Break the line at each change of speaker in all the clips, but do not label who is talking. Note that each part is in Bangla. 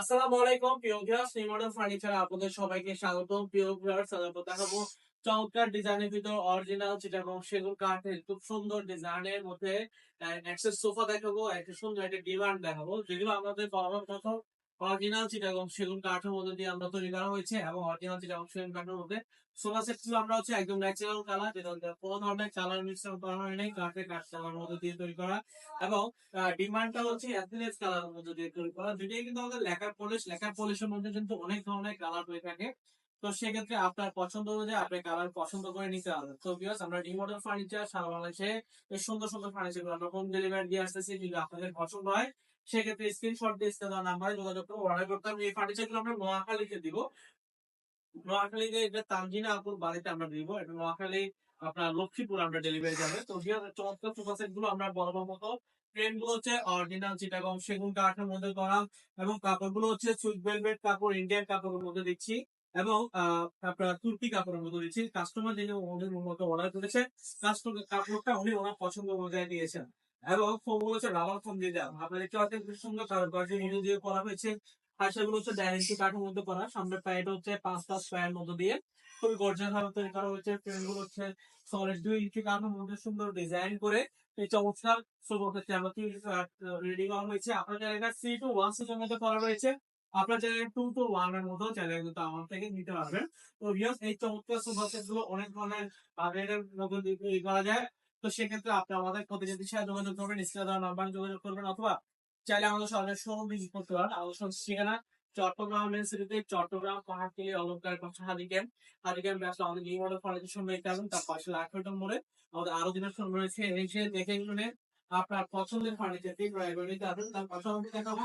আসসালামু আলাইকুম, প্রিয় ভিউয়ার্স ফার্নিচার আপনাদের সবাইকে স্বাগত প্রিয় দেখাবো চমৎকার ডিজাইনের ভিতর অরিজিনাল চিটাগং সেগুন কাঠের খুব সুন্দর ডিজাইনের মধ্যে অ্যাক্সেস সোফা দেখাবো, একটা সুন্দর একটা ডিমান্ড দেখাবো। যেগুলো আমাদের অরিজিনাল চিটাগং সেগুন কাঠের মধ্যে দিয়ে আমরা তৈরি করা হয়েছে এবং অরিজিনাল চিটাগং সেগুন কাঠের মধ্যে সোফা সেটগুলো আমরা হচ্ছে একদম ন্যাচারাল কালার যেটা হচ্ছে কোনো ধরনের কালার মিশ্রণ করা হয় নাই কাঠের কাঠ কালার মধ্যে দিয়ে তৈরি করা। এবং ডিমান্ডটা হচ্ছে অ্যাথলেট কালার মধ্যে দিয়ে তৈরি করা দুটোই কিন্তু আমাদের লেখার পলিশ লেখার পলিশের মধ্যে কিন্তু অনেক ধরনের কালার হয়ে থাকে। তো সেক্ষেত্রে আপনার পছন্দ অনুযায়ী আপনি কালার পছন্দ করে নিতে পারবেন তো বিকজ আমরা রিমোডেল ফার্নিচার সারা বাংলাদেশে সুন্দর সুন্দর ফার্নিচারগুলো আমরা হোম ডেলিভারি দিয়ে আসতেছি, যদি আপনাদের পছন্দ হয় সেক্ষেত্রে স্ক্রিনশট দিয়ে স্ক্রিন নাম্বারে যোগাযোগ করে অর্ডার করতে হবে। এই ফার্নিচারগুলো আমরা নোয়াখালীতে দিব। নোয়াখালীতে এটা তানজিনা আপুর বাড়িতে আমরা দিব। এটা নোয়াখালী আপনার লক্ষ্মীপুর আমরা ডেলিভারি যাবে। তো চমৎকার সোফা সেটগুলো আমরা বড় বড় মতো। ফ্রেমগুলো হচ্ছে অরিজিনাল সেগুন কাঠের মধ্যে করা এবং কাপড়গুলো হচ্ছে সুইট ভেলভেট কাপড় ইন্ডিয়ান কাপড়ের মধ্যে দিচ্ছি এবং আপনার তুর্কি কাপড়ের মধ্যে দিচ্ছি। কাস্টমার যিনি ওদের মতো অর্ডার করেছে কাস্টমার কাপড়টা উনি ওনার পছন্দ অনুযায়ী দিয়েছেন। এবং ফোমগুলো হচ্ছে রাবার ফোম দিয়ে দেওয়া। আপনার দেখতে পাচ্ছেন খুব সুন্দর কারুকার্য মধ্যে দিয়ে করা হয়েছে। আর সেগুলো হচ্ছে ডাইরেক্টলি কাঠের মধ্যে করা। সামনের প্যাড হচ্ছে পাঁচ পাঁচ মধ্যে দিয়ে খুবই গর্জিয়াস ভাবে তৈরি করা হয়েছে। ফ্রেমগুলো হচ্ছে সলিড দুই ইঞ্চি কাঠের মধ্যে সুন্দর ডিজাইন করে এই চমৎকার সোফা চেয়ারটি রেডি করা হয়েছে। আপনার জায়গায় থ্রি টু ওয়ান সিটের মধ্যে করা রয়েছে। আপনার জায়গায় টু টু ওয়ানের মধ্যেও চাইলে কিন্তু আমার থেকে নিতে পারবেন। তো ভিউয়ার্স এই চমৎকারগুলো অনেক ধরনের রেটের মধ্যে করা যায়। তো সেক্ষেত্রে আপনি আমাদের প্রতিনিধির সাথে যোগাযোগ করবেন, স্ক্রিনে নাম্বার যোগাযোগ করবেন, অথবা চাইলে আমাদের সরকারি শোরুম ভিজিট করতে পারেন। আমাদের ঠিকানা চট্টগ্রাম মেন সিটিতে চট্টগ্রাম পাহাড়তলি অলঙ্কার পাশে হাদিকেন হাদিকেন ব্যস্ত আমাদের নিউ মডেল ফার্নিচার দেখতে পাবেন, তার পাশে লাখটন মোড়ে আমাদের আরও দিনের শোরুম রয়েছে। এসে দেখে শুনে আপনার পছন্দের ফার্নিচারটি ক্রয় করে পারবেন তার পাশাপাশি দেখাবো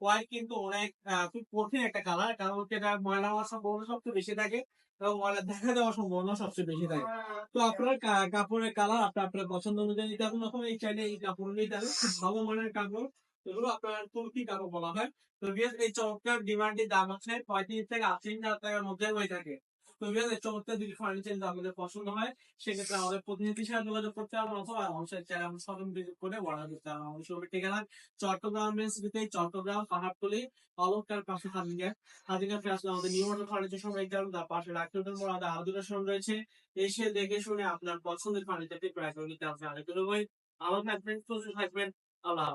হোয়াইট কিন্তু অনেক খুব কঠিন একটা কালার কারণ হচ্ছে এটা ময়লা হওয়ার সম্ভাবনা সবচেয়ে বেশি থাকে এবং ময়লা দেখা দেওয়ার সম্ভাবনা সবচেয়ে বেশি থাকে। তো আপনার কাপড়ের কালার আপনার আপনার পছন্দ অনুযায়ী নিতে হবে অথবা এই চাইলে এই কাপড় নিতে হবে খুব ভালো মানের কাপড়, এগুলো আপনার তুর্কি কাপড় বলা হয়। তো এই চমৎকার ডিমান্ডের দাম আছে, পঁয়ত্রিশ থেকে আশি হাজার টাকার মধ্যে হয়ে থাকে। যদি পছন্দ হয়। সেক্ষেত্রে আমাদের প্রতিনিধির সাথে যোগাযোগ করতে অথবা আমাদের চ্যানেল ভিজিট করে আমাদের চট্টগ্রাম চট্টগ্রাম, পাহাড়তলি, অলঙ্কার পাশে আমাদের নিউ মডেল ফার্নিচার তার পাশে আমাদের আরও দুটো রয়েছে। এসে দেখে শুনে আপনার পছন্দের ফার্নিচারটি ক্রয় করে নিতে হবে। আরেকটু থাকবেন থাকবেন, আল্লাহ